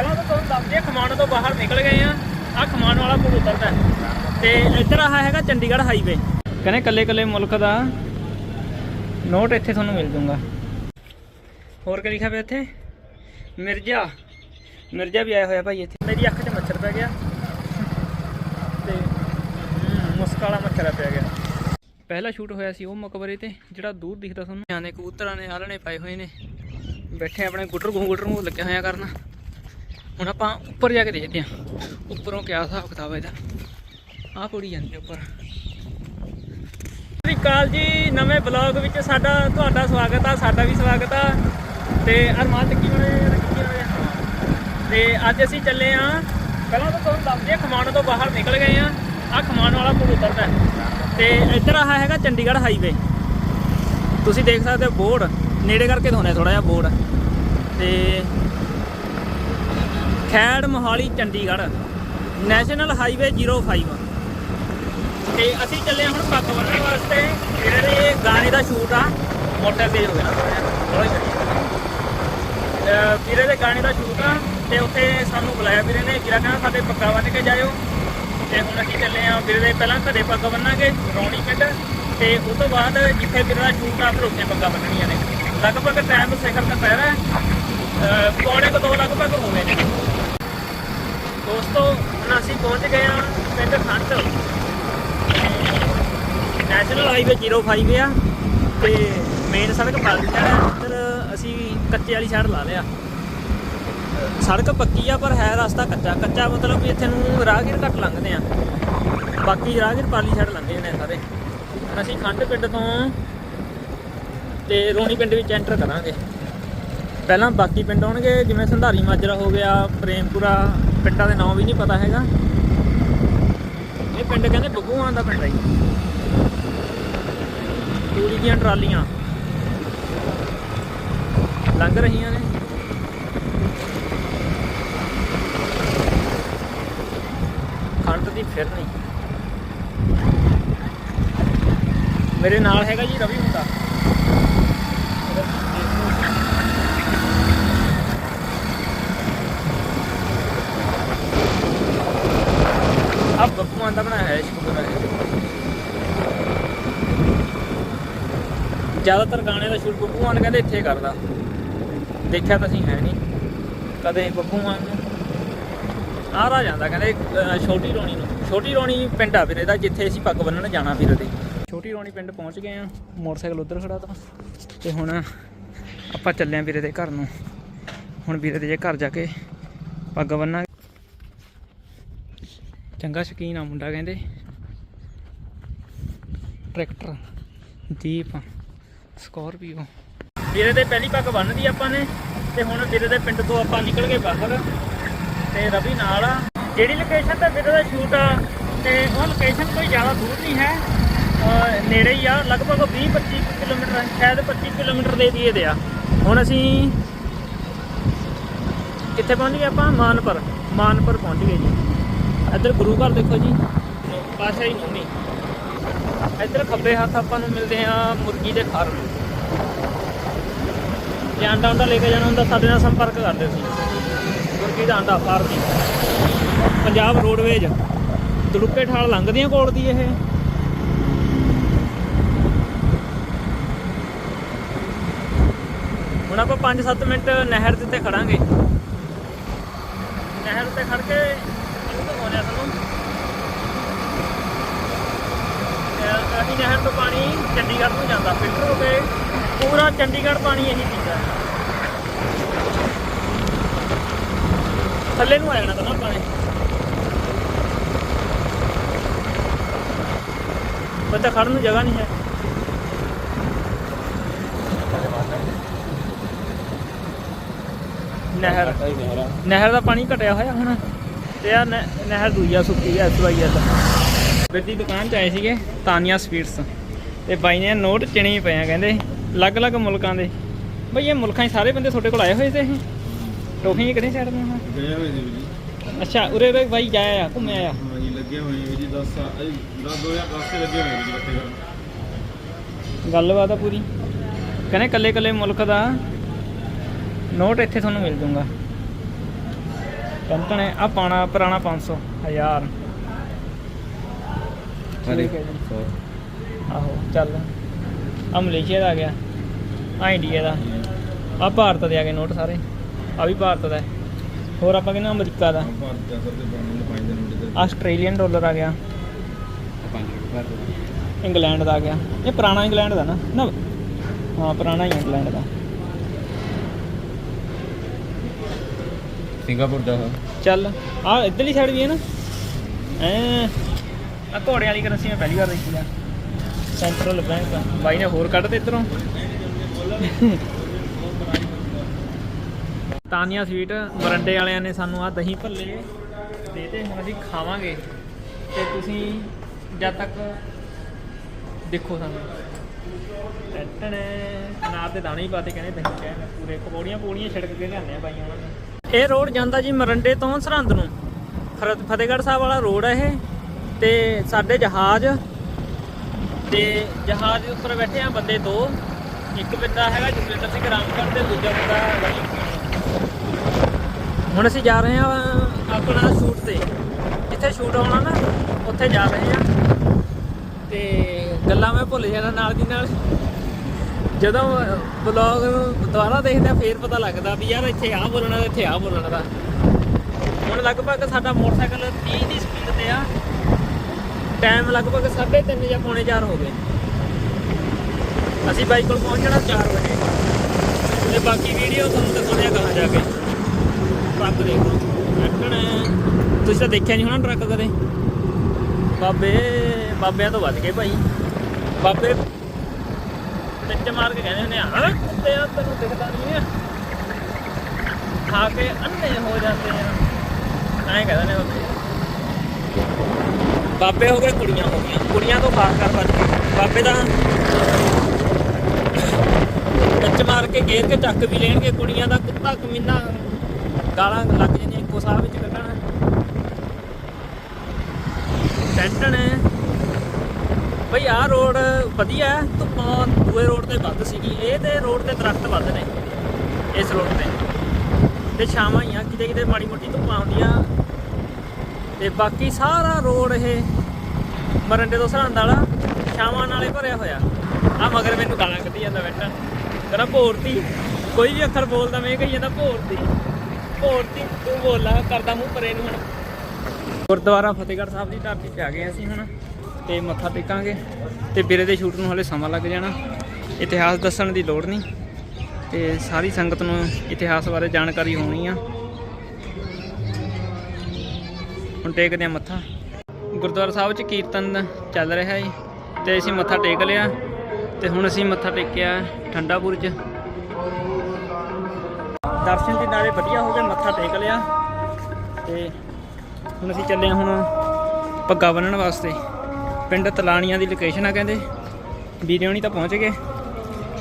ਪਹਿਲਾਂ ਤਾਂ ਤੁਹਾਨੂੰ ਦੱਸਦੇ ਆ ਖਮਾਣੋ ਤੋਂ ਬਾਹਰ ਨਿਕਲ ਗਏ ਆ। ਆ ਖਮਾਣੋ ਵਾਲਾ ਪੁਲ ਉਤਰਦਾ ਤੇ ਇੱਧਰ ਆਹ ਹੈਗਾ ਚੰਡੀਗੜ੍ਹ ਹਾਈਵੇ ਕਹਿੰਦੇ ਕੱਲੇ ਕੱਲੇ ਮੁਲਕ ਦਾ ਨੋਟ ਇੱਥੇ ਤੁਹਾਨੂੰ ਮਿਲ ਜੂਗਾ। ਹੋਰ ਕੀ ਲਿਖਿਆ ਪਿਆ ਇੱਥੇ? ਮਿਰਜ਼ਾ। ਮਿਰਜ਼ਾ ਵੀ ਆਇਆ ਹੋਇਆ ਭਾਈ ਇੱਥੇ। ਮੇਰੀ ਅੱਖ 'ਚ ਮੱਛਰ ਪੈ ਗਿਆ। ਤੇ ਹਮ, ਮੱਛਰ ਪੈ ਗਿਆ। ਪਹਿਲਾ ਸ਼ੂਟ ਹੋਇਆ ਸੀ ਉਹ ਮਕਬਰੇ ਤੇ ਜਿਹੜਾ ਦੂਰ ਦਿਖਦਾ ਤੁਹਾਨੂੰ। ਆਨੇ ਕਬੂਤਰਾਂ ਨੇ ਆਲਣੇ ਪਾਏ ਹੋਏ ਨੇ। ਬੈਠੇ ਆਪਣੇ ਗੁੱਟਰ ਗੁੱਟਰ ਨੂੰ ਲੱਗਿਆ ਹੋਇਆ ਕਰਨਾ। ਹੁਣ ਆਪਾਂ ਉੱਪਰ ਜਾ ਕੇ ਦੇਖਦੇ ਹਾਂ। ਉੱਪਰੋਂ ਕਿਆ ਹਿਸਾਬ ਕਿਤਾਬ ਇਹਦਾ? ਆਹ ਪੌੜੀ ਜਾਂਦੀ ਉੱਪਰ। ਸਤਿ ਸ਼੍ਰੀ ਅਕਾਲ ਜੀ, ਨਵੇਂ ਬਲੌਗ ਵਿੱਚ ਸਾਡਾ ਤੁਹਾਡਾ ਸਵਾਗਤ ਆ, ਸਾਡਾ ਵੀ ਸਵਾਗਤ ਆ। ਤੇ ਅਰਮਾਨ ਚੱਕੀ ਬਣੇ ਰੱਖੀ ਤੇ ਅੱਜ ਅਸੀਂ ਚੱਲੇ ਆ। ਪਹਿਲਾਂ ਤਾਂ ਤੁਹਾਨੂੰ ਦੱਸਦੇ ਆ, ਖਮਾਣੋ ਤੋਂ ਬਾਹਰ ਨਿਕਲ ਗਏ ਆ। ਆ ਖਮਾਣੋ ਵਾਲਾ ਪੁਲ ਉਤਰਦਾ ਹੈ। ਤੇ ਇੱਧਰ ਆਹ ਹੈਗਾ ਚੰਡੀਗੜ੍ਹ ਹਾਈਵੇ ਤੁਸੀਂ ਦੇਖ ਸਕਦੇ ਹੋ ਬੋਰਡ। ਨੇੜੇ ਕਰਕੇ ਦਿਖਾਉਂਦੇ ਥੋੜਾ ਜਿਹਾ ਬੋਰਡ। ਤੇ ਖੈੜ ਮੋਹਾਲੀ ਚੰਡੀਗੜ੍ਹ ਨੈਸ਼ਨਲ ਹਾਈਵੇ 05 ਤੇ ਅਸੀਂ ਚੱਲੇ ਹਾਂ ਹੁਣ ਪੱਗ ਬੰਨਣ ਵਾਸਤੇ। ਜਿਹੜੇ ਦੇ ਗਾਣੇ ਦਾ ਸ਼ੂਟ ਆ ਮੋਟਰ ਤੇਜ਼ ਹੋ ਗਿਆ। ਨਾ ਜਿਹਾ, ਵੀਰੇ ਦੇ ਗਾਣੇ ਦਾ ਸ਼ੂਟ ਆ ਤੇ ਉੱਥੇ ਸਾਨੂੰ ਬੁਲਾਇਆ ਵੀਰੇ ਨੇ। ਵੀਰਾ ਕਹਿੰਦਾ ਸਾਡੇ ਪੱਗਾ ਬੰਨ੍ਹ ਕੇ ਜਾਇਓ। ਤੇ ਹੁਣ ਅਸੀਂ ਚੱਲੇ ਆ ਵੀਰੇ ਦੇ ਪਹਿਲਾਂ ਘਰੇ ਪੱਗ ਬੰਨਾਂਗੇ ਰੌਣੀ ਪਿੰਡ ਤੇ ਉਸ ਤੋਂ ਬਾਅਦ ਜਿੱਥੇ ਵੀਰੇ ਦਾ ਸ਼ੂਟ ਆ ਫਿਰ ਉੱਥੇ ਪੱਗਾ ਬੰਨਣੀਆਂ ਨੇ। ਲਗਭਗ ਟਾਈਮ ਸਿਖਰ ਦਾ ਪੈ ਰਿਹਾ ਪੌਣੇ ਕੁ ਦੋ ਲਗਭਗ ਹੋ ਗਏ ਨੇ। ਦੋਸਤੋ, ਹੁਣ ਅਸੀਂ ਪਹੁੰਚ ਗਏ ਹਾਂ ਪਿੰਡ ਖੰਡ ਨੈਸ਼ਨਲ ਹਾਈਵੇ 05 ਆ ਤੇ ਮੇਨ ਸੜਕ ਪਾਲੀ ਆ। ਇੱਧਰ ਅਸੀਂ ਕੱਚੇ ਵਾਲੀ ਸਾਈਡ ਲਾ ਲਿਆ। ਸੜਕ ਪੱਕੀ ਆ, ਪਰ ਹੈ ਰਸਤਾ ਕੱਚਾ। ਕੱਚਾ ਮਤਲਬ ਵੀ ਇੱਥੇ ਨੂੰ ਰਾਹਗੀਰ ਘੱਟ ਲੰਘਦੇ ਆ। ਬਾਕੀ ਰਾਹਗੀਰ ਪਾਲੀ ਸਾਈਡ ਲੰਘਦੇ ਨੇ ਸਾਰੇ। ਅਸੀਂ ਖੰਡ ਪਿੰਡ ਤੋਂ ਤੇ ਰੋਣੀ ਪਿੰਡ ਵਿੱਚ ਐਂਟਰ ਕਰਾਂਗੇ। ਪਹਿਲਾਂ ਬਾਕੀ ਪਿੰਡ ਆਉਣਗੇ, ਜਿਵੇਂ ਸੰਧਾਰੀ ਮਾਜਰਾ ਹੋ ਗਿਆ, ਪ੍ਰੇਮਪੁਰਾ, ਪਿੰਡਾਂ ਦੇ ਨਾਮ ਵੀ ਨਹੀਂ ਪਤਾ ਹੈਗਾ। ਇਹ ਪਿੰਡ ਕਹਿੰਦੇ ਬੱਗੂਆਂ ਦਾ ਪਿੰਡ ਹੈ ਜੀ। ਤੂੜੀ ਦੀਆਂ ਟਰਾਲੀਆਂ। ਲੰਘ ਰਹੀਆਂ ਨੇ। ਖੰਡ ਦੀ ਫਿਰਨੀ ਮੇਰੇ ਨਾਲ ਹੈਗਾ ਜੀ ਰਵੀ ਹੁੰਦਾ ਆ ਬੱਬੂਆਂ ਦਾ ਬਣਾਇਆ ਹੈ ਸ਼ੁਕਰ ਹੈ ਜ਼ਿਆਦਾਤਰ ਗਾਣੇ ਦਾ ਸ਼ੂਟ ਬੱਬੂ ਨੇ ਕਹਿੰਦੇ ਇੱਥੇ ਕਰਦਾ। ਦੇਖਿਆ ਤਾਂ ਅਸੀਂ ਹੈ ਨਹੀਂ। ਕਦੇ ਬੱਬੂਆਂ ਨੂੰ। ਆ ਜਾਂਦਾ ਕਹਿੰਦੇ ਛੋਟੀ ਰੋਣੀ ਨੂੰ। ਛੋਟੀ ਰੋਣੀ ਪਿੰਡ ਆ ਵੀਰੇ ਦਾ, ਜਿੱਥੇ ਅਸੀਂ ਪੱਗ ਬੰਨਣ ਜਾਣਾ ਵੀਰੇ ਦੇ। ਛੋਟੀ ਰੋਣੀ ਪਿੰਡ ਪਹੁੰਚ ਗਏ ਆ। ਮੋਟਰਸਾਈਕਲ ਉੱਧਰ ਖੜਾ ਤਾਂ। ਤੇ ਹੁਣ ਆਪਾਂ ਚੱਲੇ ਆ ਵੀਰੇ ਦੇ ਘਰ ਨੂੰ। ਹੁਣ ਵੀਰੇ ਦੇ ਜੇ ਘਰ ਜਾ ਕੇ ਪੱਗ ਬੰਨਾਂਗੇ। ਚੰਗਾ ਸ਼ਕੀਨ ਆ ਮੁੰਡਾ ਕਹਿੰਦੇ। ਟਰੈਕਟਰ। ਜੀਪ ਸਕੋਰਪੀਓ ਵੀਰੇ ਦੇ ਪਹਿਲੀ ਪੱਗ ਬੰਨ੍ਹਦੀ ਆਪਾਂ ਨੇ, ਤੇ ਹੁਣ ਵੀਰੇ ਦੇ ਪਿੰਡ ਤੋਂ ਆਪਾਂ ਨਿਕਲ ਗਏ ਬਾਹਰ। ਤੇ ਰਵੀ ਨਾਲ ਆ। ਜਿਹੜੀ ਲੋਕੇਸ਼ਨ ਤੇ ਵੀਰੇ ਦਾ ਸ਼ੂਟ ਆ, ਤੇ ਉਹ ਲੋਕੇਸ਼ਨ ਕੋਈ ਜ਼ਿਆਦਾ ਦੂਰ ਨਹੀਂ ਹੈ। ਨੇੜੇ ਹੀ ਆ, ਲਗਭਗ 20 25 ਕਿਲੋਮੀਟਰ ਸ਼ਾਇਦ 25 ਕਿਲੋਮੀਟਰ ਦੇ ਏਰੀਏ ਦੇ ਆ। ਹੁਣ ਅਸੀਂ ਕਿੱਥੇ ਪਹੁੰਚ ਗਏ ਆਪਾਂ ਮਾਨਪੁਰ। ਮਾਨਪੁਰ ਪਹੁੰਚ ਗਏ ਜੀ। ਇੱਧਰ ਗੁਰੂ ਘਰ ਦੇਖੋ ਜੀ। ਪਾਸ਼ਾ ਹੀ ਨੋਨੀ ਇੱਧਰ ਖੱਬੇ ਹੱਥ ਆਪਾਂ ਨੂੰ ਮਿਲਦੇ ਆ ਮੁਰਗੀ ਦੇ ਫਾਰਮ। ਜੇ ਆਂਡਾ ਆਂਡਾ ਲੈ ਕੇ ਜਾਣਾ ਹੁੰਦਾ, ਸਾਡੇ ਨਾਲ ਸੰਪਰਕ ਕਰਦੇ ਸੀ। ਮੁਰਗੀ ਦਾ ਆਂਡਾ ਫਾਰਮ ਪੰਜਾਬ ਰੋਡਵੇਜ ਦਲੁੱਕੇ ਠਾਲ ਲੰਘਦੀਆਂ ਕੋਲ ਦੀ ਇਹ। ਹੁਣ ਆਪਾਂ 5-7 ਮਿੰਟ ਨਹਿਰ ਦੇ ਉੱਤੇ ਖੜਾਂਗੇ। ਨਹਿਰ ਉੱਤੇ ਖੜ ਕੇ ਇਹਨੂੰ ਦਿਖਾਉਂਦੇ ਆ ਤੁਹਾਨੂੰ ਅਸੀਂ ਨਹਿਰ ਤੋਂ ਪਾਣੀ ਚੰਡੀਗੜ੍ਹ ਨੂੰ ਜਾਂਦਾ। ਫਿਲਟਰ ਹੋ ਕੇ ਪੂਰਾ ਚੰਡੀਗੜ੍ਹ ਪਾਣੀ ਇਹੀ ਪੀਂਦਾ। ਹੈ। ਥੱਲੇ ਨੂੰ ਆ ਜਾਣਾ ਤਾਂ ਪਾਣੀ। ਬੱਚਾ ਖੜਨ ਨੂੰ ਜਗ੍ਹਾ ਨਹੀਂ ਹੈ। ਨਹਿਰ। ਨਹਿਰ ਦਾ ਪਾਣੀ ਘਟਿਆ ਹੋਇਆ ਹੁਣ। ਤੇ ਆ ਨਹਿਰ ਆ ਸੁੱਕੀ ਆ ਇਸ ਵਾਈ ਦਾ ਵੀਰ ਦੀ ਦੁਕਾਨ 'ਚ ਆਏ ਸੀਗੇ ਤਾਨੀਆ ਸਵੀਟਸ ਤੇ ਬਾਈ ਨੇ ਨੋਟ ਚਿਣੇ ਹੀ ਪਏ ਆ ਕਹਿੰਦੇ ਅਲੱਗ-ਅਲੱਗ ਮੁਲਕਾਂ ਦੇ। ਬਈ ਇਹ ਮੁਲਕਾਂ 'ਚ ਸਾਰੇ ਬੰਦੇ ਤੁਹਾਡੇ ਕੋਲ ਆਏ ਹੋਏ ਤੇ ਇਹ? ਟੋਫੀਆਂ ਕਿਹੜੇ ਸਾਈਡ ਤੋਂ ਆ? ਗਏ ਹੋਏ ਸੀ ਜੀ। ਅੱਛਾ ਉਰੇ ਉਰੇ ਬਾਈ ਜਾਇਆ ਆ ਘੁੰਮਿਆ ਆ? ਹਾਂ ਜੀ ਲੱਗੇ ਹੋਏ ਆ ਜੀ 10 ਸਾਲ 10 2010 ਤੇ ਲੱਗੇ ਹੋਏ ਆ ਜੀ ਇਕੱਠੇ ਕਰਨ। ਗੱਲਬਾਤ ਆ ਪੂਰੀ। ਕਹਿੰਦੇ ਕੱਲੇ ਕੱਲੇ ਮੁਲਕ ਦਾ ਨੋਟ ਇੱਥੇ ਤੁਹਾਨੂੰ ਮਿਲ ਜੂਗਾ। ਹੈ ਆ ਪਾਣਾ ਪੁਰਾਣਾ 500 1000 ਅਰੇ ਠੀਕ ਹੈ ਜੀ। ਆਹੋ ਚੱਲ। ਆ ਮਲੇਸ਼ੀਆ ਦਾ ਆ ਗਿਆ। ਆ ਇੰਡੀਆ ਦਾ। ਆ ਭਾਰਤ ਦੇ ਆ ਗਏ ਨੋਟ ਸਾਰੇ। ਆ ਵੀ ਭਾਰਤ ਦਾ ਹੈ। ਹੋਰ ਆਪਾਂ ਕਹਿੰਦੇ ਅਮਰੀਕਾ ਦਾ। ਭਾਰਤ ਜਾ ਸਕਦੇ ਬਣਨ ਨੂੰ 5 ਦਿਨ ਦੇ ਆਸਟ੍ਰੇਲੀਅਨ ਡਾਲਰ ਆ ਗਿਆ। 5 ਰੁਪਏ ਇੰਗਲੈਂਡ ਦਾ ਆ ਗਿਆ। ਇਹ ਪੁਰਾਣਾ ਇੰਗਲੈਂਡ ਦਾ ਨਾ। ਨਾ। ਹਾਂ ਪੁਰਾਣਾ ਹੀ ਇੰਗਲੈਂਡ ਦਾ। ਸਿੰਗਾਪੁਰ ਦਾ। ਚੱਲ। ਆ ਇੱਧਰਲੀ ਸਾਈਡ ਵੀ ਹੈ ਨਾ। ਐ। ਆ ਘੋੜੇ ਵਾਲੀ ਕਰੰਸੀ ਮੈਂ ਪਹਿਲੀ ਵਾਰ ਦੇਖੀ ਆ। ਸੈਂਟਰਲ ਬੈਂਕ ਬਾਈ ਨੇ ਹੋਰ ਕੱਢ ਤੇ ਇਧਰੋਂ। ਤਾਨੀਆ ਸਵੀਟ ਮਰੰਡੇ ਵਾਲਿਆਂ ਨੇ ਸਾਨੂੰ ਆ ਦਹੀਂ ਭੱਲੇ ਦੇ ਤੇ ਹੁਣ ਅਸੀਂ ਖਾਵਾਂਗੇ। ਤੇ ਤੁਸੀਂ ਜਦ ਤੱਕ ਦੇਖੋ ਸਾਨੂੰ। ਟੱਟਣ ਨਾਲ ਦੇ ਦਾਣੇ ਹੀ ਪਾਤੇ ਕਹਿੰਦੇ ਦਹੀਂ ਕਹਿ ਪੂਰੇ। ਪਕੌੜੀਆਂ ਪੂੜੀਆਂ ਛਿੜਕ ਕੇ ਲਿਆਉਂਦੇ ਆ ਬਾਈਆਂ ਉਹਨਾਂ ਨੇ। ਇਹ ਰੋਡ ਜਾਂਦਾ ਜੀ ਮਰੰਡੇ ਤੋਂ ਸਰਹੰਦ ਨੂੰ। ਫਤਿਹਗੜ੍ਹ ਸਾਹਿਬ ਵਾਲਾ ਰੋਡ ਹੈ ਇਹ। ਤੇ ਸਾਡੇ ਜਹਾਜ਼ ਤੇ ਜਹਾਜ਼ ਦੇ ਉੱਪਰ ਬੈਠੇ ਆ ਬੰਦੇ ਦੋ। ਇੱਕ ਬੰਦਾ ਹੈਗਾ ਜਸਵਿੰਦਰ ਸਿੰਘ ਰਾਮਗੜ੍ਹ ਤੇ ਦੂਜਾ ਬੰਦਾ ਹੈਗਾ ਹੁਣ ਅਸੀਂ ਜਾ ਰਹੇ ਹਾਂ ਆਪਣਾ ਸ਼ੂਟ ਤੇ। ਜਿੱਥੇ ਸ਼ੂਟ ਹੋਣਾ ਨਾ, ਉੱਥੇ ਜਾ ਰਹੇ ਹਾਂ। ਤੇ ਗੱਲਾਂ ਮੈਂ ਭੁੱਲ ਜਾਣਾ ਨਾਲ ਦੀ ਨਾਲ। ਜਦੋਂ ਬਲੌਗ ਨੂੰ ਦੁਬਾਰਾ ਦੇਖਦਾ ਆ ਫੇਰ ਪਤਾ ਲੱਗਦਾ ਵੀ ਯਾਰ ਇੱਥੇ ਆਹ ਬੋਲਣਾ ਇੱਥੇ ਆਹ ਬੋਲਣਾ ਦਾ। ਹੁਣ ਲਗਭਗ ਸਾਡਾ ਮੋਟਰਸਾਈਕਲ 30 ਦੀ ਸਪੀਡ ਤੇ ਆ। ਟਾਈਮ ਲਗਭਗ 3:30 ਜਾਂ ਪੌਣੇ 4 ਹੋ ਗਏ। ਅਸੀਂ ਬਾਈਕ ਕੋਲ ਪਹੁੰਚਣਾ 4 ਵਜੇ। ਤੇ ਬਾਕੀ ਵੀਡੀਓ ਤੁਹਾਨੂੰ ਦਿਖਾਉਂਦੇ ਆ ਕਹਾਂ ਜਾ ਕੇ। ਟਰੱਕ ਦੇਖ ਲਓ ਤੁਸੀਂ ਤਾਂ ਦੇਖਿਆ ਨਹੀਂ ਹੋਣਾ ਟਰੱਕ ਕਦੇ? ਬਾਬੇ, ਬਾਬਿਆਂ ਤੋਂ ਵੱਧ ਗਏ ਭਾਈ। ਬਾਬੇ ਟਿੱਚ ਮਾਰ ਕੇ ਕਹਿੰਦੇ ਹੁੰਦੇ ਆ ਹਾਂ ਕੁੱਤੇ ਆ, ਤੈਨੂੰ ਦਿਖਦਾ ਨਹੀਂ ਆ। ਖਾ ਕੇ ਅੰਨੇ ਹੋ ਜਾਂਦੇ ਆ। ਐਂ ਕਹਿੰਦੇ ਨੇ ਬਾਬੇ ਬਾਬੇ ਹੋ ਗਏ, ਕੁੜੀਆਂ ਹੋ ਗਈਆਂ। ਕੁੜੀਆਂ ਤੋਂ ਬਾਹਰ ਕਰ ਵੱਧ ਬਾਬੇ ਦਾ ਟਿੱਚ ਮਾਰ ਕੇ ਗੇਰ ਕੇ ਚੱਕ ਵੀ ਲੈਣਗੇ। ਕੁੜੀਆਂ ਦਾ ਕੁੱਤਾ ਕਮੀਨਾ, ਗਾਲਾਂ ਲੱਗ ਜਾਂਦੀਆਂ, ਇੱਕੋ ਸਾਹ ਵਿੱਚ ਕੱਢਣਾ। ਟੈਂਟਣ ਬਈ ਆਹ ਰੋਡ ਵਧੀਆ ਧੁੱਪਾਂ ਦੂਏ ਰੋਡ ਤੇ ਵੱਧ ਸੀਗੀ। ਇਹ ਤੇ ਰੋਡ ਤੇ ਦਰਖਤ ਵੱਧ ਨੇ, ਇਸ ਰੋਡ ਤੇ। ਤੇ ਛਾਵਾਂ ਹੀ ਆ ਕਿਤੇ ਕਿਤੇ ਮਾੜੀ ਮੋਟੀ ਧੁੱਪਾਂ ਆਉਂਦੀਆਂ ਤੇ ਬਾਕੀ ਸਾਰਾ ਰੋਡ ਇਹ ਮਰੰਡੇ ਤੋਂ ਸਰਹੰਦ ਵਾਲਾ ਛਾਵਾਂ ਨਾਲੇ ਭਰਿਆ ਹੋਇਆ। ਆ ਮਗਰ ਮੈਨੂੰ ਗਾਲਾਂ ਕੱਢੀ ਜਾਂਦਾ ਬੈਠਾ। ਕਹਿੰਦਾ, ਭੋਰਤੀ, ਕੋਈ ਵੀ ਅੱਖਰ ਬੋਲਦਾ, ਮੈਂ ਕਹੀ ਜਾਂਦਾ, ਭੋਰਤੀ ਭੋਰਤੀ, ਤੂੰ ਬੋਲਾ ਕਰਦਾ ਮੂੰਹ ਪਰੇ ਨੂੰ ਹੁਣ। ਗੁਰਦੁਆਰਾ ਫਤਿਹਗੜ੍ਹ ਸਾਹਿਬ ਦੀ ਧਰਤੀ ਤੇ ਆ ਗਏ ਅਸੀਂ ਹੁਣ, ਤੇ ਮੱਥਾ ਟੇਕਾਂਗੇ। ਤੇ ਵੀਰੇ ਦੇ ਸ਼ੂਟ ਨੂੰ ਹਲੇ ਸਮਾਂ ਲੱਗ ਜਾਣਾ। ਇਤਿਹਾਸ ਦੱਸਣ ਦੀ ਲੋੜ ਨਹੀਂ। ਤੇ ਸਾਰੀ ਸੰਗਤ ਨੂੰ ਇਤਿਹਾਸ ਬਾਰੇ ਜਾਣਕਾਰੀ ਹੋਣੀ ਆ। ਹੁਣ ਟੇਕਦੇ ਆ ਮੱਥਾ। ਗੁਰਦੁਆਰਾ ਸਾਹਿਬ 'ਚ ਕੀਰਤਨ ਚੱਲ ਰਿਹਾ ਹੈ ਤੇ ਅਸੀਂ ਮੱਥਾ ਟੇਕ ਲਿਆ, ਤੇ ਹੁਣ ਅਸੀਂ ਮੱਥਾ ਟੇਕਿਆ ਠੰਡਾਪੁਰ 'ਚ। ਦਰਸ਼ਨ ਦੇ ਨਾਲੇ ਵਧੀਆ ਹੋ ਗਏ, ਮੱਥਾ ਟੇਕ ਲਿਆ, ਤੇ ਹੁਣ ਅਸੀਂ ਚੱਲੇ ਹੁਣ ਪੱਗਾ ਬੰਨਣ ਵਾਸਤੇ। ਪਿੰਡ ਤਲਾਣੀਆਂ ਦੀ ਲੋਕੇਸ਼ਨ ਆ ਕਹਿੰਦੇ। ਵੀਰੇ ਹੋਣੀ ਤਾਂ ਪਹੁੰਚ ਗਏ।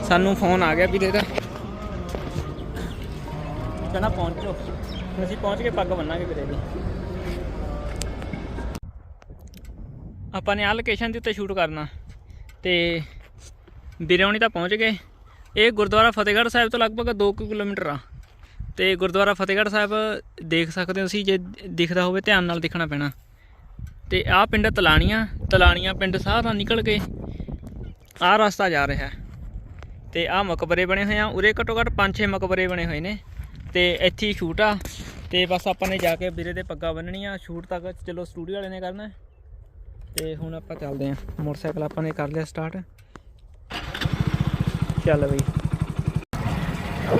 ਸਾਨੂੰ ਫੋਨ ਆ ਗਿਆ ਵੀਰੇ ਦਾ। ਕਹਿੰਦਾ ਪਹੁੰਚੋ। ਅਸੀਂ ਪਹੁੰਚ ਕੇ ਪੱਗ ਬੰਨਾਂਗੇ ਵੀਰੇ ਦੀ। ਆਪਾਂ ਨੇ ਆ ਲੋਕੇਸ਼ਨ ਦੇ ਉੱਤੇ ਸ਼ੂਟ ਕਰਨਾ। ਤੇ ਵੀਰੇ ਤਾਂ ਪਹੁੰਚ ਗਏ। ਇਹ ਗੁਰਦੁਆਰਾ ਫਤਿਹਗੜ੍ਹ ਸਾਹਿਬ ਤੋਂ ਲਗਭਗ 2 ਕਿਲੋਮੀਟਰ ਆ। ਤੇ ਗੁਰਦੁਆਰਾ ਫਤਿਹਗੜ੍ਹ ਸਾਹਿਬ ਦੇਖ ਸਕਦੇ ਹੋ ਤੁਸੀਂ, ਜੇ ਦਿਖਦਾ ਹੋਵੇ ਧਿਆਨ ਨਾਲ ਦੇਖਣਾ ਪੈਣਾ। ਤੇ ਆਹ ਪਿੰਡ ਤਲਾਣੀਆਂ ਤਲਾਣੀਆਂ ਪਿੰਡ ਸਾਰਾ ਨਿਕਲ ਕੇ ਆਹ ਰਸਤਾ ਜਾ ਰਿਹਾ ਹੈ। ਤੇ ਆਹ ਮਕਬਰੇ ਬਣੇ ਹੋਏ ਆ, ਉਰੇ ਘੱਟੋ ਘੱਟ 5-6 ਮਕਬਰੇ ਬਣੇ ਹੋਏ ਨੇ। ਤੇ ਇੱਥੇ ਹੀ ਸ਼ੂਟ ਆ। ਤੇ ਬਸ ਆਪਾਂ ਨੇ ਜਾ ਕੇ ਵੀਰੇ ਦੇ ਪੱਗਾਂ ਬੰਨਣੀਆਂ ਸ਼ੂਟ ਤੱਕ ਚਲੋ ਸਟੂਡੀਓ ਵਾਲੇ ਨੇ ਕਰਨਾ। ਤੇ ਹੁਣ ਆਪਾਂ ਚੱਲਦੇ ਆਂ ਮੋਟਰਸਾਈਕਲ ਆਪਾਂ ਨੇ ਕਰ ਲਿਆ ਸਟਾਰਟ ਚੱਲ ਬਈ।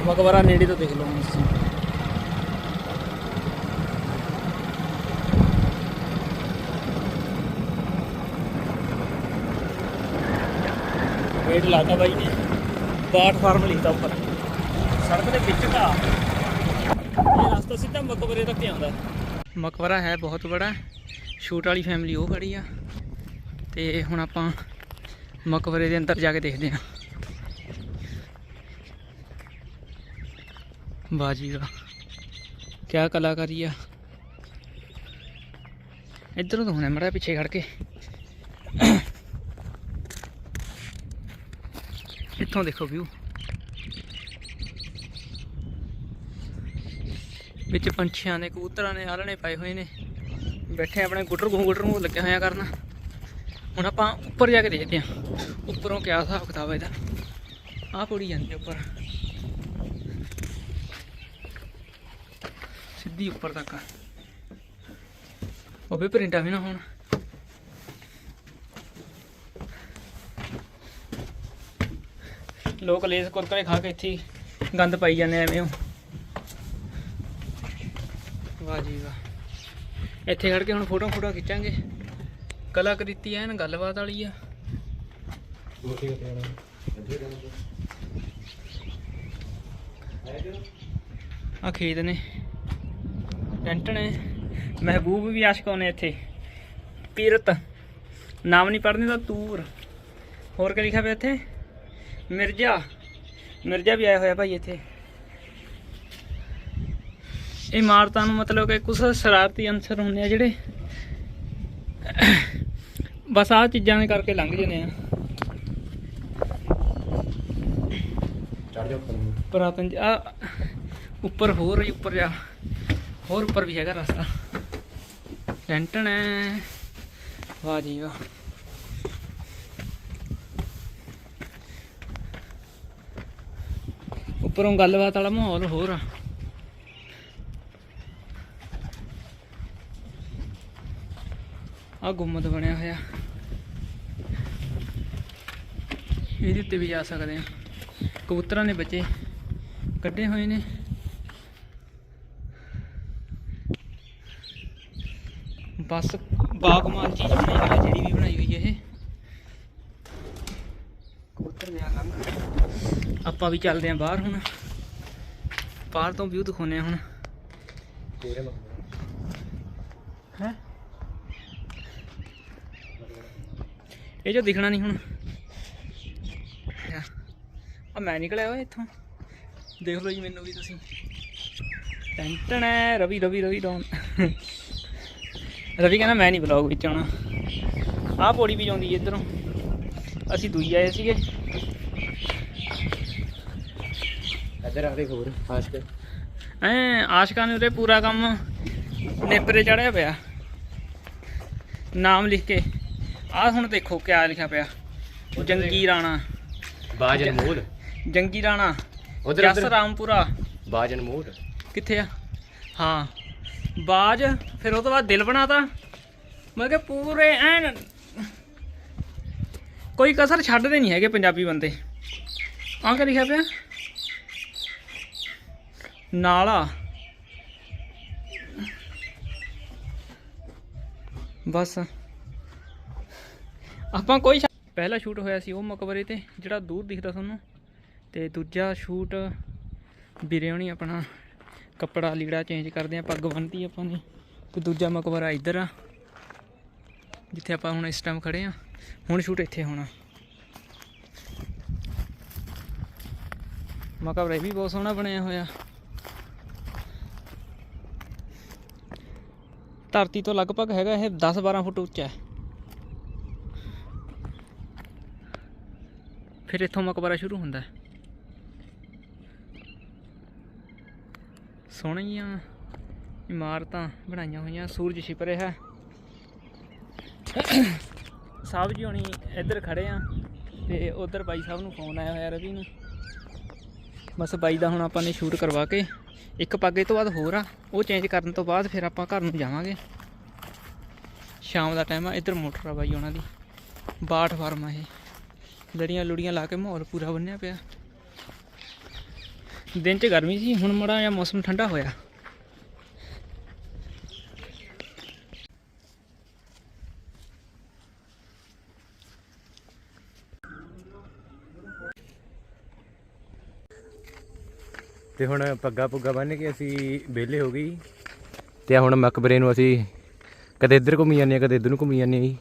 ਮਕਬਰਾ ਨੇੜੇ ਤੋਂ ਦੇਖ ਲਓ ਤੁਸੀਂ ਵੇਟ ਲਾਤਾ ਬਾਈ ਨੇ। ਪਲੇਟਫਾਰਮ ਲਿਖਦਾ ਉੱਪਰ। ਸੜਕ ਦੇ ਵਿੱਚ ਦਾ ਇਹ ਰਸਤਾ ਸਿੱਧਾ ਮਕਬਰੇ ਤੱਕ ਆਉਂਦਾ। ਮਕਬਰਾ ਹੈ ਬਹੁਤ ਬੜਾ। ਸ਼ੂਟ ਵਾਲੀ ਫੈਮਿਲੀ ਉਹ ਖੜੀ ਆ। ਤੇ ਹੁਣ ਆਪਾਂ ਮਕਬਰੇ ਦੇ ਅੰਦਰ ਜਾ ਕੇ ਦੇਖਦੇ ਹਾਂ। ਬਾਜੀ ਦਾ ਕੀ ਕਲਾਕਾਰੀ ਆ। ਇੱਧਰੋਂ ਤਾਂ ਹੁਣੇ ਮੜਾ ਪਿੱਛੇ ਖੜ ਕੇ। ਇੱਥੋਂ ਦੇਖੋ ਵਿਊ ਵਿੱਚ ਪੰਛੀਆਂ ਨੇ, ਕਬੂਤਰਾਂ ਨੇ ਆਲਣੇ ਪਾਏ ਹੋਏ ਨੇ। ਬੈਠੇ ਆਪਣੇ ਗੁੱਟਰ ਗੂ ਗੁੱਟਰ ਨੂੰ ਲੱਗਿਆ ਹੋਇਆ ਕਰਨ। ਹੁਣ ਆਪਾਂ ਉੱਪਰ ਜਾ ਕੇ ਦੇਖਦੇ ਹਾਂ। ਉੱਪਰੋਂ ਕਿਆ ਹਿਸਾਬ ਕਿਤਾਬ ਇਹਦਾ? ਆਹ ਪੌੜੀ ਜਾਂਦੀ ਉੱਪਰ। ਸਿੱਧੀ ਉੱਪਰ ਤੱਕ ਉਹ ਵੀ ਪ੍ਰਿੰਟਾਂ ਵੀ ਨਾ ਹੋਣ। ਲੋਕ ਲੇਸ ਕੁਰਕਰੇ ਖਾ ਕੇ ਇੱਥੇ ਗੰਦ ਪਾਈ ਜਾਂਦੇ ਐਵੇਂ ਵਾਹ ਜੀ ਵਾਹ। ਇੱਥੇ ਖੜ ਕੇ ਹੁਣ ਫੋਟੋ ਫੋਟੋ ਖਿੱਚਾਂਗੇ। ਕਲਾਕ੍ਰਿਤੀ ਐਨ ਗੱਲਬਾਤ ਵਾਲੀ ਆ। ਆ ਖੇਤ ਨੇ, ਟੈਂਟ ਨੇ, ਮਹਿਬੂਬ ਵੀ ਆਸ਼ਕ ਨੇ ਇੱਥੇ। ਪੀਰਤ, ਨਾਮ ਨਹੀਂ ਪੜ੍ਹਨੇ ਦਾ ਤੂਰ। ਹੋਰ ਕੀ ਲਿਖਿਆ ਪਿਆ ਇੱਥੇ? ਮਿਰਜ਼ਾ। ਮਿਰਜ਼ਾ ਵੀ ਆਇਆ ਹੋਇਆ ਭਾਈ ਇੱਥੇ। ਇਮਾਰਤਾਂ ਨੂੰ ਮਤਲਬ ਕਿ ਕੁਝ ਸ਼ਰਾਰਤੀ ਅੰਸਰ ਹੁੰਦੇ ਆ ਜਿਹੜੇ ਬਸ ਆਹ ਚੀਜ਼ਾਂ ਦੇ ਕਰਕੇ ਲੰਘ ਜਾਂਦੇ ਆ। ਚੜ ਜਾ ਉੱਪਰ ਨੂੰ। ਪੁਰਾਤਨ ਆ ਉੱਪਰ ਹੋਰ ਹੀ ਉੱਪਰ ਜਾ। ਹੋਰ ਉੱਪਰ ਵੀ ਹੈਗਾ ਰਸਤਾ। ਟੈਂਟਣ ਹੈ ਵਾਹ ਜੀ ਵਾਹ। ਉੱਪਰੋਂ ਗੱਲਬਾਤ ਵਾਲਾ ਮਾਹੌਲ ਹੋਰ ਆ। ਆ ਗੁੰਮਤ ਬਣਿਆ ਹੋਇਆ। ਇਹਦੇ ਉੱਤੇ ਵੀ ਜਾ ਸਕਦੇ ਆ। ਕਬੂਤਰਾਂ ਦੇ ਬੱਚੇ ਕੱਢੇ ਹੋਏ ਨੇ। ਬਸ ਬਾਗਮਾਨ ਚੀਜ਼ ਬਣਾਈ ਹੋਈ ਹੈ ਜਿਹੜੀ ਵੀ ਬਣਾਈ ਹੋਈ ਹੈ ਇਹ। ਕਬੂਤਰ ਦੇ ਲੰਘ ਆਪਾਂ ਵੀ ਚੱਲਦੇ ਆਂ ਬਾਹਰ ਹੁਣ। ਬਾਹਰ ਤੋਂ ਵਿਊ ਦਿਖਾਉਂਦੇ ਆ ਹੁਣ ਤੇਰੇ ਹੈ ਇਹ ਜੋ ਦਿਖਣਾ ਨਹੀਂ ਹੁਣ। ਆ ਮੈਂ ਨਿਕਲਿਆ ਓਏ ਇੱਥੋਂ। ਦੇਖ ਲਓ ਜੀ ਮੈਨੂੰ ਵੀ ਤੁਸੀਂ। ਟੈਂਟਣ ਹੈ ਰਵੀ ਰਵੀ ਰਵੀ ਡਾਉਨ ਰਵੀ ਕਹਿੰਦਾ ਮੈਂ ਨਹੀਂ ਬਲੌਗ ਵਿੱਚ ਆਉਣਾ। ਆਹ ਪੌੜੀ ਵੀ ਜਾਂਦੀ ਇਧਰੋਂ। ਅਸੀਂ ਦੂਈ ਆਏ ਸੀਗੇ। ਇੱਧਰ ਆ ਦੇ ਹੋਰ ਫਾਸਟ ਐ ਆਸ਼ਕਾਂ ਨੇ ਉਹਦੇ ਪੂਰਾ ਕੰਮ ਨੇਪਰੇ ਚੜਿਆ ਪਿਆ। ਨਾਮ ਲਿਖ ਕੇ। ਆਹ ਹੁਣ ਦੇਖੋ ਕਿਆ ਲਿਖਿਆ ਪਿਆ। ਜੰਗੀ ਰਾਣਾ। ਬਾਜ ਅਨਮੋਲ। ਜੰਗੀ ਰਾਣਾ। ਉਧਰ ਜਸ ਉਧਰ ਰਾਮਪੁਰਾ। ਬਾਜ ਅਨਮੋਲ। ਕਿੱਥੇ ਆ? ਹਾਂ। ਬਾਜ ਫਿਰ ਉਹ ਤੋਂ ਬਾਅਦ ਦਿਲ ਬਣਾਤਾ। ਮੈਂ ਕਿਹਾ ਪੂਰੇ ਐਨ ਕੋਈ ਕਸਰ ਛੱਡਦੇ ਨਹੀਂ ਹੈਗੇ ਪੰਜਾਬੀ ਬੰਦੇ। ਆਹ ਕਿਆ ਲਿਖਿਆ ਪਿਆ? ਨਾਲਾ। ਬਸ। ਆਪਾਂ ਕੋਈ ਪਹਿਲਾ ਸ਼ੂਟ ਹੋਇਆ ਸੀ ਉਹ ਮਕਬਰੇ ਤੇ, ਜਿਹੜਾ ਦੂਰ ਦਿਖਦਾ ਤੁਹਾਨੂੰ ਤੇ ਦੂਜਾ ਸ਼ੂਟ ਵੀਰੇ ਹੋਣੀ ਆਪਣਾ ਕੱਪੜਾ ਲੀੜਾ ਚੇਂਜ ਕਰਦੇ ਆ, ਪੱਗ ਬੰਨਤੀ ਆਪਾਂ ਨੇ। ਤੇ ਦੂਜਾ ਮਕਬਰਾ ਇੱਧਰ ਆ, ਜਿੱਥੇ ਆਪਾਂ ਹੁਣ ਇਸ ਟਾਈਮ ਖੜੇ ਆ। ਹੁਣ ਸ਼ੂਟ ਇੱਥੇ ਹੋਣਾ। ਮਕਬਰਾ ਇਹ ਵੀ ਬਹੁਤ ਸੋਹਣਾ ਬਣਿਆ ਹੋਇਆ। ਧਰਤੀ ਤੋਂ ਲਗਭਗ ਹੈਗਾ ਇਹ 10-12 ਫੁੱਟ ਉੱਚਾ ਹੈ। ਫਿਰ ਇੱਥੋਂ ਮਕਬਰਾ ਸ਼ੁਰੂ ਹੁੰਦਾ। ਹੈ ਸੋਹਣੀਆਂ ਇਮਾਰਤਾਂ ਬਣਾਈਆਂ ਹੋਈਆਂ, ਸੂਰਜ ਛਿਪ ਰਿਹਾ ਸਾਹਿਬ ਜੀ ਹੁਣੀ ਇੱਧਰ ਖੜੇ ਆ ਤੇ ਉਧਰ ਬਾਈ ਸਾਹਿਬ ਨੂੰ ਫੋਨ ਆਇਆ ਹੋਇਆ ਰਵੀ ਨੂੰ। ਬਸ ਬਾਈ ਦਾ ਹੁਣ ਆਪਾਂ ਨੇ ਸ਼ੂਟ ਕਰਵਾ ਕੇ, ਇੱਕ ਪਾਗੇ ਤੋਂ ਬਾਅਦ ਹੋਰ ਆ, ਉਹ ਚੇਂਜ ਕਰਨ ਤੋਂ ਬਾਅਦ ਫਿਰ ਆਪਾਂ ਘਰ ਨੂੰ ਜਾਵਾਂਗੇ। ਸ਼ਾਮ ਦਾ ਟਾਈਮ ਆ, ਇੱਧਰ ਮੋਟਰ ਆ ਬਾਈ ਉਹਨਾਂ ਦੀ। ਬਾਠ ਫਾਰਮ ਆ ਇਹ। ਲੜੀਆਂ ਲੁੜੀਆਂ ਲਾ ਕੇ ਮਾਹੌਲ ਪੂਰਾ ਬੰਨਿਆ ਪਿਆ। ਦਿਨ 'ਚ ਗਰਮੀ ਸੀ, ਹੁਣ ਮੜਾ ਜਿਹਾ ਮੌਸਮ ਠੰਡਾ ਹੋਇਆ। ਤੇ ਹੁਣ ਪੱਗਾ ਪੁੱਗਾ ਬੰਨ ਕੇ ਅਸੀਂ ਵਿਹਲੇ ਹੋ ਗਏ ਤੇ ਆਹ ਹੁਣ ਮਕਬਰੇ ਨੂੰ ਅਸੀਂ ਕਦੇ ਇੱਧਰ ਘੁੰਮੀ ਜਾਂਦੇ ਆ ਕਦੇ ਇੱਧਰ ਨੂੰ ਘੁੰਮੀ ਜਾਂਦੇ ਆ ਜੀ।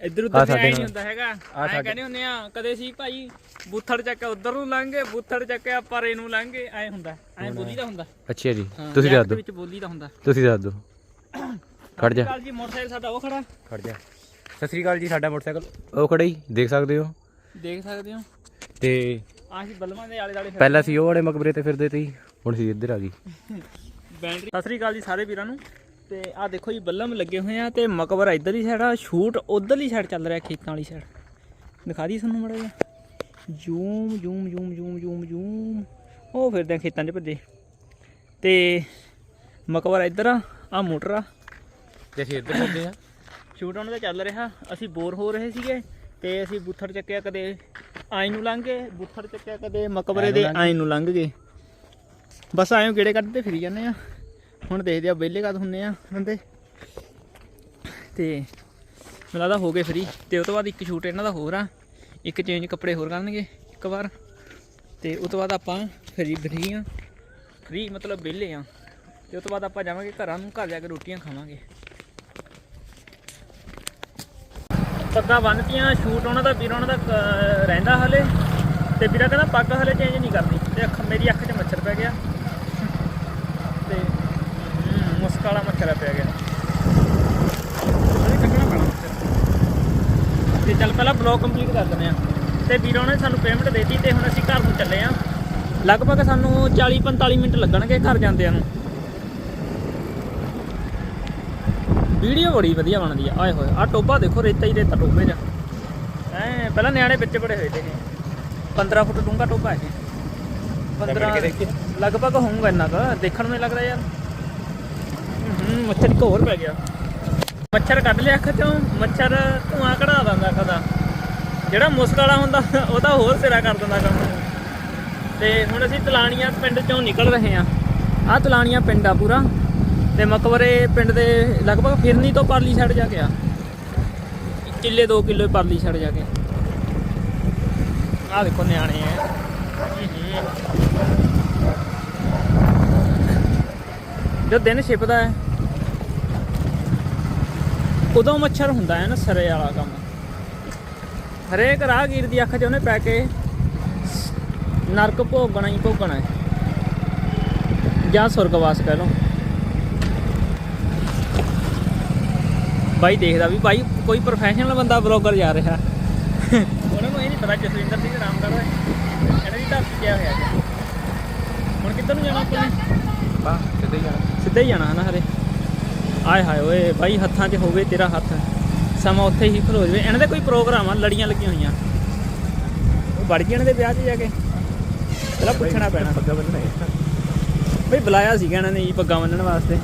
ਇੱਧਰ ਉੱਧਰ ਸਾਡੇ ਨਹੀਂ ਨਾਲ। ਹੁੰਦਾ ਹੈਗਾ। ਐ ਕਹਿੰਦੇ ਹੁੰਦੇ ਆ ਕਦੇ ਸੀ ਭਾਈ ਬੁੱਥੜ ਚੱਕ ਉਧਰ ਨੂੰ ਲੰਘੇ ਬੁੱਥੜ ਚੱਕ ਪਰੇ ਨੂੰ ਲੰਘੇ ਐ ਹੁੰਦਾ ਐ ਬੋਲੀ ਦਾ ਹੁੰਦਾ। ਅੱਛਾ ਜੀ ਤੁਸੀਂ ਦੱਸ ਦਿਓ। ਵਿੱਚ ਬੋਲੀ ਦਾ ਹੁੰਦਾ। ਤੁਸੀਂ ਦੱਸ ਦਿਓ। ਖੜ ਜਾ। ਕੱਲ ਜੀ ਮੋਟਰਸਾਈਕਲ ਸਾਡਾ ਉਹ ਖੜਾ। ਖੜ ਜਾ। ਸਤਿ ਸ੍ਰੀ ਅਕਾਲ ਜੀ ਸਾਡਾ ਮੋਟਰਸਾਈਕਲ। ਉਹ ਖੜਾ ਹੀ ਦੇਖ ਸਕਦੇ ਹੋ? ਦੇਖ ਸਕਦੇ ਹੋ? ਤੇ ਆਹ ਸੀ ਬਲਮਾਂ ਦੇ ਆਲੇ ਦਾਲੇ ਪਹਿਲਾਂ ਸੀ ਉਹ ਵਾਲੇ ਮਕਬਰੇ ਤੇ ਫਿਰਦੇ ਤੇ ਜੀ, ਹੁਣ ਸੀ ਇੱਧਰ ਆ ਗਈ। ਸਤਿ ਸ੍ਰੀ ਅਕਾਲ ਜੀ ਸਾਰੇ ਵੀਰਾਂ ਨੂੰ। ਤੇ ਆ ਦੇਖੋ ਜੀ ਬੱਲਮ ਲੱਗੇ ਹੋਏ ਆ ਤੇ ਮਕਬਰ ਇੱਧਰਲੀ ਸਾਈਡ ਆ ਸ਼ੂਟ ਉਧਰਲੀ ਸਾਈਡ ਚੱਲ ਰਿਹਾ ਖੇਤਾਂ ਵਾਲੀ ਸਾਈਡ ਦਿਖਾ ਦੀ ਤੁਹਾਨੂੰ ਮੜਾ ਜਿਹਾ। Zoom zoom zoom zoom zoom zoom. ਉਹ ਫਿਰਦੇ ਖੇਤਾਂ 'ਚ ਭੱਜੇ। ਤੇ ਮਕਬਰ ਇੱਧਰ ਆ ਆ ਮੋਟਰ ਆ। ਤੇ ਅਸੀਂ ਇੱਧਰ ਕਰਦੇ ਆ। ਸ਼ੂਟ ਉਹਨਾਂ ਦਾ ਚੱਲ ਰਿਹਾ। ਅਸੀਂ ਬੋਰ ਹੋ ਰਹੇ ਸੀਗੇ ਤੇ ਅਸੀਂ ਬੁੱਥੜ ਚੱਕਿਆ ਕਦੇ ਆਈ ਨੂੰ ਲੰਘ ਗਏ ਬੁੱਥੜ ਚੱਕਿਆ ਕਦੇ ਮਕਬਰੇ ਦੇ ਆਈ ਨੂੰ ਲੰਘ ਗਏ। ਬਸ ਆਇਓ ਗੇੜੇ ਕੱਢਦੇ ਫਿਰੀ ਜਾਂਦੇ ਆ। ਹੁਣ ਦੇਖਦੇ ਆ ਵਿਹਲੇ ਕਦ ਹੁੰਨੇ ਆ ਬੰਦੇ। ਤੇ ਮੈਨੂੰ ਲੱਗਦਾ ਹੋ ਗਏ ਫਰੀ ਤੇ ਉਸ ਤੋਂ ਬਾਅਦ ਇੱਕ ਸ਼ੂਟ ਇਹਨਾਂ ਦਾ ਹੋਰ ਆ। ਇੱਕ ਚੇਂਜ ਕੱਪੜੇ ਹੋਰ ਕਰਨਗੇ ਇੱਕ ਵਾਰ। ਤੇ ਉਸ ਤੋਂ ਬਾਅਦ ਆਪਾਂ ਫਰੀ ਫਰੀ ਆ। ਫਰੀ ਮਤਲਬ ਵਿਹਲੇ ਆ। ਤੇ ਉਸ ਤੋਂ ਬਾਅਦ ਆਪਾਂ ਜਾਵਾਂਗੇ ਘਰਾਂ ਨੂੰ, ਘਰ ਜਾ ਕੇ ਰੋਟੀਆਂ ਖਾਵਾਂਗੇ। ਪੱਗਾਂ ਬੰਨਤੀਆਂ ਸ਼ੂਟ ਉਹਨਾਂ ਦਾ, ਵੀਰ ਉਹਨਾਂ ਦਾ ਰਹਿੰਦਾ ਹਲੇ। ਤੇ ਵੀਰਾ ਕਹਿੰਦਾ ਪੱਗ ਹਲੇ ਚੇਂਜ ਨਹੀਂ ਕਰਨੀ। ਤੇ ਅੱਖ ਮੇਰੀ ਅੱਖ 'ਚ ਮੱਛਰ ਪੈ ਗਿਆ ਤੇ ਵਾਲਾ ਮੱਛਰ ਪੈ ਗਿਆ। ਕੱਢਣਾ ਪੈਣਾ ਮੱਛਰ ਤੇ ਚੱਲ ਪਹਿਲਾਂ ਬਲੌਗ ਕੰਪਲੀਟ ਕਰ ਦਿੰਦੇ ਆ। ਤੇ ਵੀਰਾਂ ਨੇ ਸਾਨੂੰ ਪੇਮੈਂਟ ਦੇਤੀ ਤੇ ਹੁਣ ਅਸੀਂ ਘਰ ਨੂੰ ਚੱਲੇ ਆ। ਲਗਭਗ ਸਾਨੂੰ 40 45 ਮਿੰਟ ਲੱਗਣਗੇ ਘਰ ਜਾਂਦਿਆਂ ਨੂੰ। ਵੀਡੀਓ ਬੜੀ ਵਧੀਆ ਬਣਦੀ ਆ। ਆਏ ਹੋਏ ਆ ਟੋਬਾ ਦੇਖੋ ਰੇਤਾ ਹੀ ਰੇਤਾ ਟੋਬੇ 'ਚ। ਐ ਪਹਿਲਾਂ ਨਿਆਣੇ ਵਿੱਚ ਬੜੇ ਹੋਏ ਤੇ ਇਹ 15 ਫੁੱਟ ਡੂੰਘਾ ਟੋਬਾ ਹੈ। 15 ਕੇ ਦੇਖੀ। ਲਗਭਗ ਹੋਊਗਾ ਇੰਨਾ ਕੁ। ਦੇਖਣ ਨੂੰ ਲੱਗਦਾ ਯਾਰ। ਮੱਛਰ ਇੱਕ ਹੋਰ ਪੈ ਗਿਆ। ਮੱਛਰ ਕੱਢ ਲਿਆ ਅੱਖ ਚੋਂ, ਮੱਛਰ ਧੂਆਂ ਕਢਾ ਦਿੰਦਾ ਅੱਖ ਦਾ। ਜਿਹੜਾ ਮੁਸਕ ਵਾਲਾ ਹੁੰਦਾ, ਉਹ ਤਾਂ ਹੋਰ ਸਿਰਾ ਕਰ ਦਿੰਦਾ ਕੰਮ ਤੇ ਹੁਣ ਅਸੀਂ ਤਲਾਣੀਆਂ ਪਿੰਡ ਚੋਂ ਨਿਕਲ ਰਹੇ ਹਾਂ। ਆਹ ਤਲਾਣੀਆਂ ਪਿੰਡ ਆ ਪੂਰਾ। ਤੇ ਮਕਬਰੇ ਪਿੰਡ ਦੇ ਲਗਭਗ ਫਿਰਨੀ ਤੋਂ ਪਰਲੀ ਛੱਡ ਜਾ ਕੇ ਆ। ਕਿੱਲੇ 2 ਕਿੱਲੇ ਪਰਲੀ ਛੱਡ ਜਾ ਕੇ। ਆਹ ਦੇਖੋ ਨਿਆਣੇ ਆ ਜੋ ਦਿਨ ਛਿਪਦਾ ਹੈ ਉਦੋਂ ਮੱਛਰ ਹੁੰਦਾ ਹੈ ਨਾ ਸਰੇ ਵਾਲਾ ਕੰਮ। ਹਰੇਕ ਰਾਹਗੀਰ ਦੀ ਅੱਖ 'ਚ ਉਹਨੇ ਪੈ ਕੇ ਨਰਕ ਭੋਗਣਾ ਹੀ ਭੋਗਣਾ ਹੈ। ਜਾਂ ਸੁਰਗਵਾਸ ਕਹਿ ਲਓ। ਬਾਈ ਦੇਖਦਾ ਵੀ ਬਾਈ ਕੋਈ ਪ੍ਰੋਫੈਸ਼ਨਲ ਬੰਦਾ ਬਲੌਗਰ ਜਾ ਰਿਹਾ। ਉਹਨਾਂ ਨੂੰ ਇਹ ਨਹੀਂ ਪਤਾ ਜਸਵਿੰਦਰ ਸਿੰਘ ਰਾਮਗੜ੍ਹ ਹੈ। ਇਹਨਾਂ ਦੀ ਧਰਤੀ ਕਿਆ ਹੋਇਆ ਜੀ ਹੁਣ ਕਿੱਧਰ ਨੂੰ ਜਾਣਾ ਆਪਾਂ ਨੇ? ਬਾ ਸਿੱਧੇ ਹੀ ਜਾਣਾ। ਸਿੱਧਾ ਹੀ ਜਾਣਾ ਹਨਾ ਹਰੇ। ਆਏ ਹਾਏ ਓਏ ਬਾਈ ਹੱਥਾਂ 'ਚ ਹੋਵੇ ਤੇਰਾ ਹੱਥ। ਸਮਾਂ ਉੱਥੇ ਹੀ ਖਲੋ ਜਵੇ। ਇਹਨਾਂ ਦੇ ਕੋਈ ਪ੍ਰੋਗਰਾਮ ਆ ਲੜੀਆਂ ਲੱਗੀਆਂ ਹੋਈਆਂ। ਉਹ ਵੜ ਗਏ ਇਹਨਾਂ ਦੇ ਵਿਆਹ 'ਚ ਜਾ ਕੇ। ਪਹਿਲਾਂ ਪੁੱਛਣਾ ਪੈਣਾ। ਪੱਗਾ ਬੰਨਣਾ ਬਈ ਬੁਲਾਇਆ ਸੀਗਾ ਇਹਨਾਂ ਨੇ ਜੀ ਪੱਗਾਂ ਬੰਨਣ ਵਾਸਤੇ।